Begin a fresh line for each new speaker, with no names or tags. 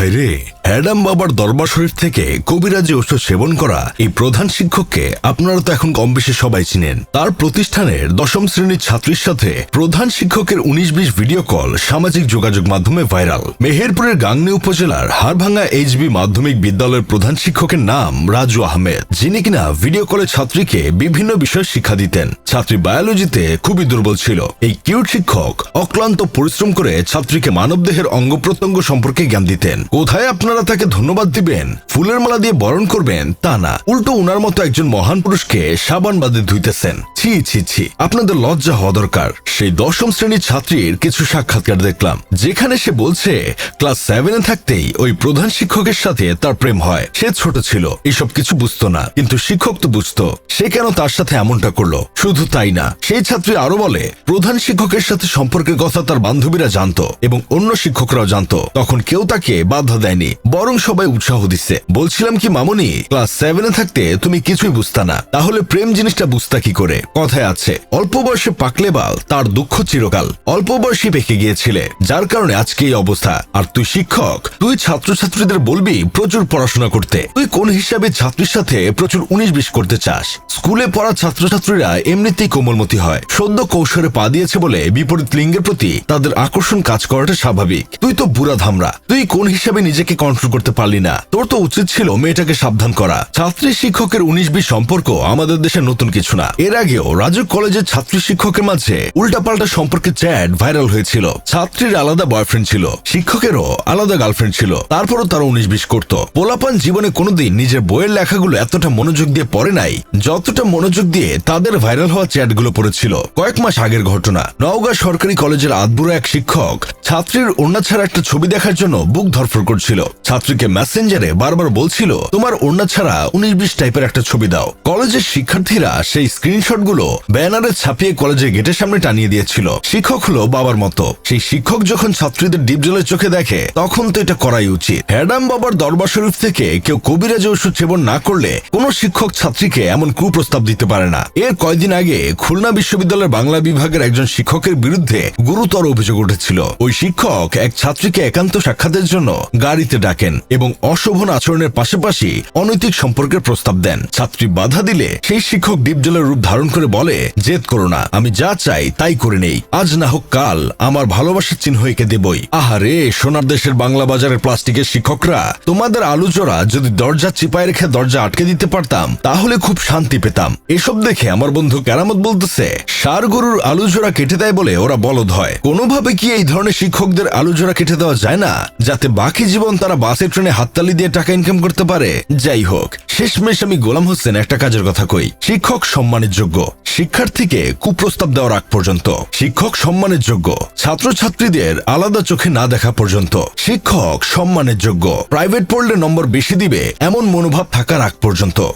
হায় রে অ্যাডাম বাবার দরবার শরীফ থেকে কবিরাজি ওষুধ সেবন করা এই প্রধান শিক্ষককে আপনারা তো এখন কম বেশি সবাই চিনেন। তার প্রতিষ্ঠানের দশম শ্রেণির ছাত্রীর সাথে প্রধান শিক্ষকের উনিশ বিশ ভিডিও কল, সামাজিক যোগাযোগ মাধ্যমে ভাইরাল। মেহেরপুরের গাংনী উপজেলার হারভাঙ্গা এইচবি মাধ্যমিক বিদ্যালয়ের প্রধান শিক্ষকের নাম রাজু আহমেদ, যিনি কিনা ভিডিও কলে ছাত্রীকে বিভিন্ন বিষয় শিক্ষা দিতেন। ছাত্রী বায়োলজিতে খুবই দুর্বল ছিল। এই কিউট শিক্ষক অক্লান্ত পরিশ্রম করে ছাত্রীকে মানবদেহের অঙ্গ প্রত্যঙ্গ সম্পর্কে জ্ঞান দিতেন। কোথায় আপনারা তাকে ধন্যবাদ দিবেন, ফুলের মালা দিয়ে বরণ করবেন, তা না। উল্টো উনার মতো একজন মহান পুরুষকে সাবান বাদে ধুইতেছেন। ছি ছি ছি। আপনাদের লজ্জা হওয়া দরকার। সেই দশম শ্রেণির ছাত্রীর কিছু সাক্ষাৎকার দেখলাম, যেখানে সে বলছে, ক্লাস সেভেনে থাকতেই ওই প্রধান শিক্ষকের সাথে তার প্রেম হয়। সে ছোট ছিল, এসব কিছু বুঝতো না, কিন্তু শিক্ষক তো বুঝতো। সে কেন তার সাথে এমনটা করল? শুধু তাই না, সেই ছাত্রী আরও বলে, প্রধান শিক্ষকের সাথে সম্পর্কের কথা তার বান্ধবীরা জানতো এবং অন্য শিক্ষকরাও জানতো। তখন কেউ তাকে বাধা দেয়নি। বরং সবাই উৎসাহ দিচ্ছে। বলছিলাম কি, মামনি, ক্লাস সেভেনে থাকতে তুমি কিছুই বুঝতা না। তাহলে প্রেম জিনিসটা বুঝতা কি করে? কথায় আছে, অল্প বয়সে পাকলে বাল, তার দুঃখ চিরকাল। অল্প বয়সে পেকে গিয়েছিলে, যার কারণে আজকে এই অবস্থা। আর তুই শিক্ষক, তুই ছাত্রছাত্রীদের বলবি প্রচুর পড়াশোনা করতে। তুই কোন হিসাবে ছাত্রীর সাথে প্রচুর উনিশ বিশ করতে চাস? স্কুলে পড়া ছাত্রছাত্রীরা এমনিতেই কোমলমতি হয়। সদ্য কৌশলে পা দিয়েছে বলে বিপরীত লিঙ্গের প্রতি তাদের আকর্ষণ কাজ করাটা স্বাভাবিক। তুই তো বুড়া ধামরা তুই কোন হিসাবে নিজেকে কন্ট্রোল করতে পারলি না। তোর তো উচিত ছিল মেয়েটাকে সাবধান করা। ছাত্রী শিক্ষকের উনিশ বিশ সম্পর্ক আমাদের দেশে নতুন কিছু না। এর আগেও রাজু কলেজের ছাত্রী শিক্ষকের মাঝে উল্টাপাল্টা সম্পর্কে চ্যাট ভাইরাল হয়েছিল। ছাত্রীর আলাদা বয়ফ্রেন্ড ছিল, শিক্ষকেরও আলাদা গার্লফ্রেন্ড ছিল। তারপরও তারা উনিশ বিশ করত। পোলাপান জীবনে কোনোদিন নিজের বইয়ের লেখাগুলো এতটা মনোযোগ দিয়ে পড়ে নাই, যতটা মনোযোগ দিয়ে তাদের ভাইরাল হওয়া চ্যাটগুলো পড়েছিল। কয়েক মাস আগের ঘটনা। নওগাঁ সরকারি কলেজের আদবুরা এক শিক্ষক ছাত্রীর ওড়না ছাড়া একটা ছবি দেখার জন্য বুক ধরফর করছিল। ছাত্রীকে মেসেঞ্জারে বারবার বলছিল, তোমার ওড়না ছাড়া উনিশ বিশ টাইপের একটা ছবি দাও। কলেজের শিক্ষার্থীরা সেই স্ক্রিনশটগুলো ব্যানারে ছাপিয়ে কলেজের গেটের সামনে টানিয়ে দিয়েছিল। শিক্ষক হলো বাবার মতো। সেই শিক্ষক যখন ছাত্রীদের ডিপ জলের চোখে দেখে, তখন তো এটা করাই উচিত। হ্যাডাম বাবার দরবার শরীফ থেকে কেউ কবিরাজ ওষুধ সেবন না করলে কোন শিক্ষক ছাত্রীকে এমন কুপ্রস্তাব দিতে পারে না। এর কয়েকদিন আগে খুলনা বিশ্ববিদ্যালয়ের বাংলা বিভাগের একজন শিক্ষকের বিরুদ্ধে গুরুতর অভিযোগ উঠেছিল। ওই শিক্ষক এক ছাত্রীকে একান্ত সাক্ষাতের জন্য গাড়িতে ডাকেন এবং অশোভন আচরণের পাশাপাশি অনৈতিক সম্পর্কের প্রস্তাব দেন। ছাত্রী বাধা দিলে সেই শিক্ষক ডিপজলের রূপ ধারণ করে বলে, জেদ করো না, আমি যা চাই তাই করে নেই। আজ না হোক কাল আমার ভালোবাসার চিহ্ন একে দেবই। আহারে সোনার দেশের বাংলা বাজারের প্লাস্টিকের শিক্ষকরা, তোমাদের আলু জোড়া যদি দরজা চিপায় রেখে দরজা আটকে দিতে পারতাম, তাহলে খুব শান্তি পেতাম। এসব দেখে আমার বন্ধু কেরামত বলতেছে, সার গরুর আলু জোড়া কেটে দেয় বলে ওরা বলদ হয়। কোনোভাবে কি এই ধরনের শিক্ষকদের আলু জোড়া কেটে দেওয়া যায় না? যাতে বাকি জীবন তারা বাসে, ট্রেনে হাততালি দিয়ে টাকা ইনকাম করতে পারে। যাই হোক, শেষমেশ আমি গোলাম হোসেন একটা কাজের কথা কই। শিক্ষক সম্মানের যোগ্য। শিক্ষার্থীকে কুপ্রস্তাব দেওয়ার আগ পর্যন্ত। শিক্ষক সম্মানের যোগ্য। ছাত্রছাত্রীদের আলাদা চোখে না দেখা পর্যন্ত। শিক্ষক সম্মানের যোগ্য। প্রাইভেট পড়লে নম্বর বেশি দিবে, এমন মনোভাব থাকার আগ পর্যন্ত।